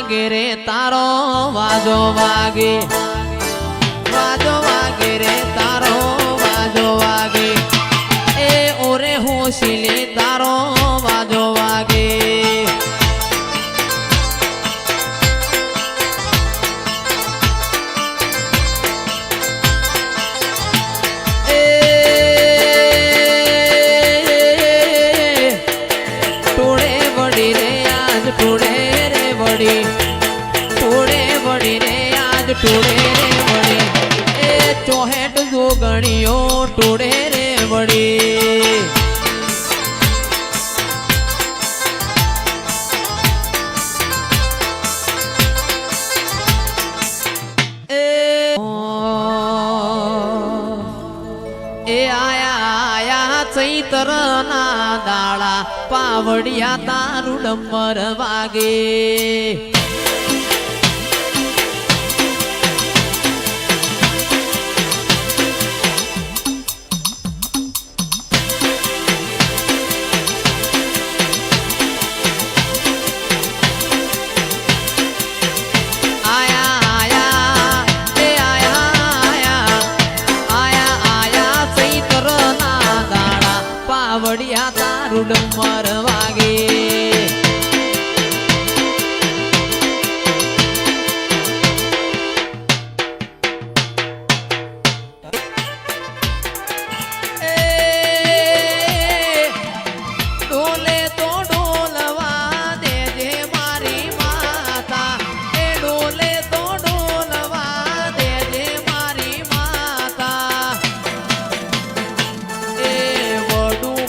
વાગે રે તારો વાજો વાગે. ટોળે રે વળે. એ ચોહેટ જોગણીઓ ટોળે રે વળે. આયા દાડા, પાવડિયા તારું ડમર વાગે.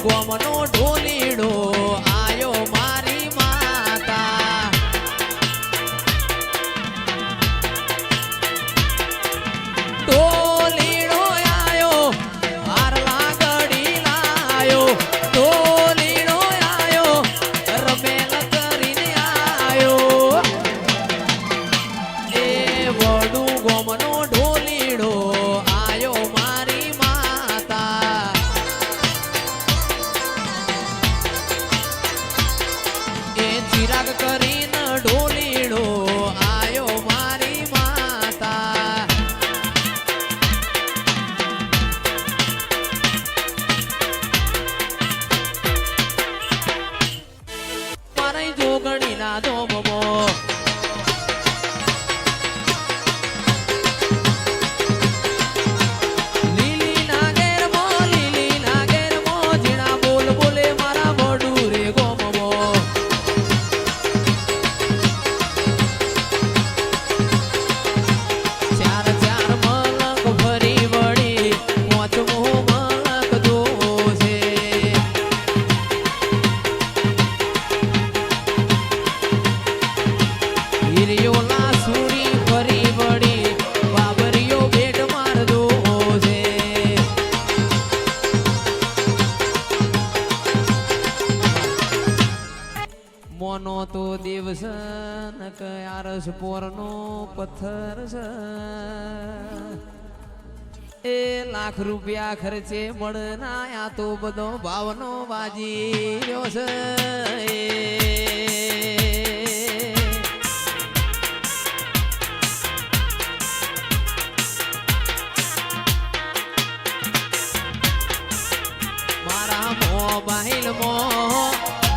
como nunca. એ ચિરાગ કરીને ઢોલીડો આયો મારી માતા. મારે જોગણી ના ધોમો પોરનો પથ્થર છે. એ લાખ રૂપિયા ખર્ચે મળનાયા તો બધો ભાવનો બાજી રહ્યો છે. મોબાઈલ મો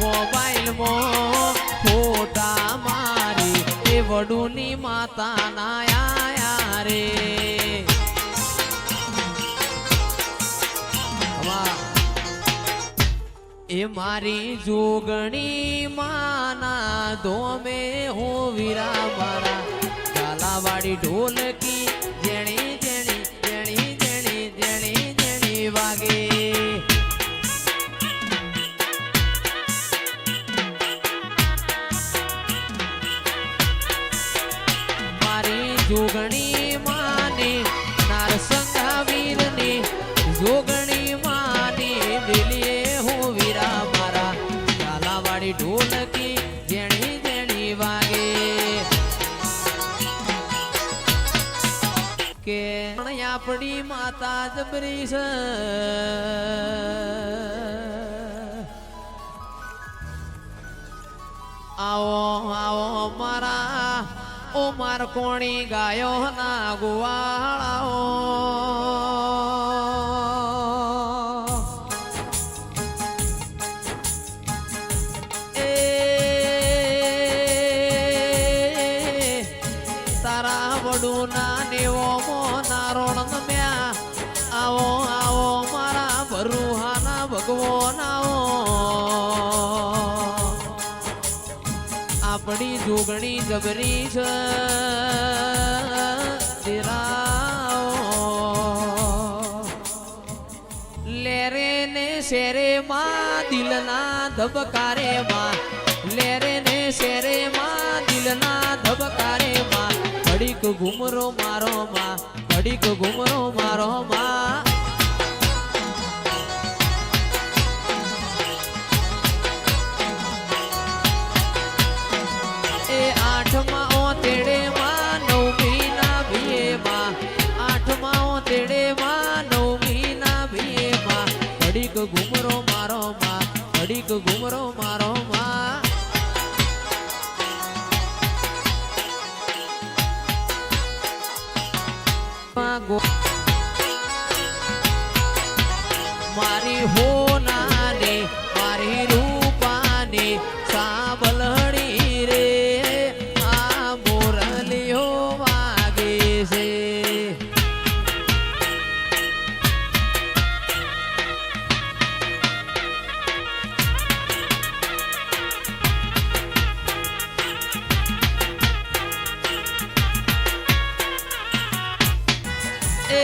મોબાઈલ મો વડુની માતા નાયા રે. એ મારી જોગણી માના ધોમે હો વીરા મારા ઢોલકી જોગણી માની નારસંગા વીરની જોગણી માને, વેલીએ હું વીરા મારા. ઝાલાવાડી ઢોલકી જેણી જેણી વાગે. કે આપણી માતા જબરી આવો આવો મારા ઓ માર કોણી ગાયો ના ગોવાળાઓ. આપણી જોગણી જબરી છે. લેરે ને શેરે માં દિલના ધબકારે માં લેરે ને શેરે માં દિલના ધબકારે માં ઘડીક ઘુમરો મારો માં ઘડીક ઘુમરો મારો માં માં નવમી ના ભીએ માં આઠમાં તેડે માં નવમી ના ભીએ માં ઘુમરો મારો માં ઘડીક ઘુમરો એ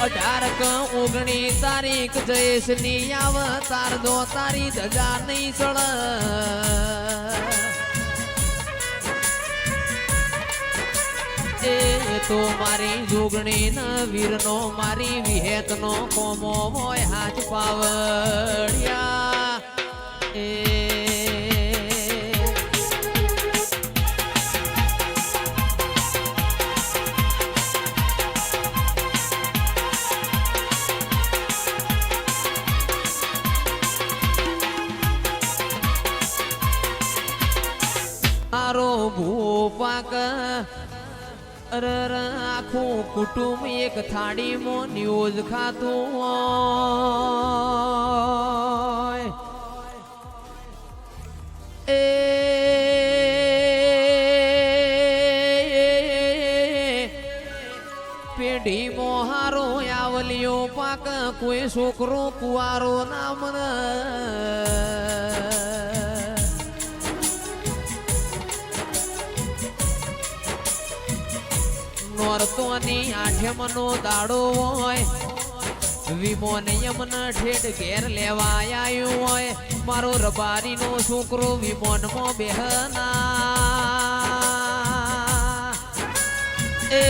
અઢાર ક ઓગણી તારીખ જયેશની અવતાર દો તારી ધજા નહીં ચડ તો મારી જોગણી ન, વીરનો, મારી વિહેતનો કોમો હોય હાથ પાવડિયા. એ અરર આખું કુટુંબ એક થાળીમાં ન્યૂઝ ખાતું એ પેઢી મોહારો આવલિયો પાક કોઈ છોકરો કુવારો નામ નોરતોની આઠમનો દાડો હોય, વિમોને યમન ઠેઠ ઘેર લેવા આવ્યું હોય. મારો રબારીનો છોકરો વિમોનમાં બેહના એ,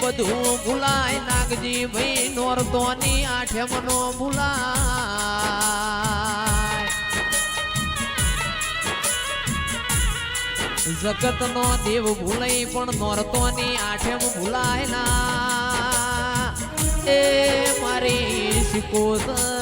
બધું ભૂલાય નાગજી ભાઈ, નોરતોની આઠમનો ભૂલાય. જગતનો દેવ ભૂલાઈ પણ નોરતોની આઠેમ ભૂલાય ના. એ મારી શિકોતર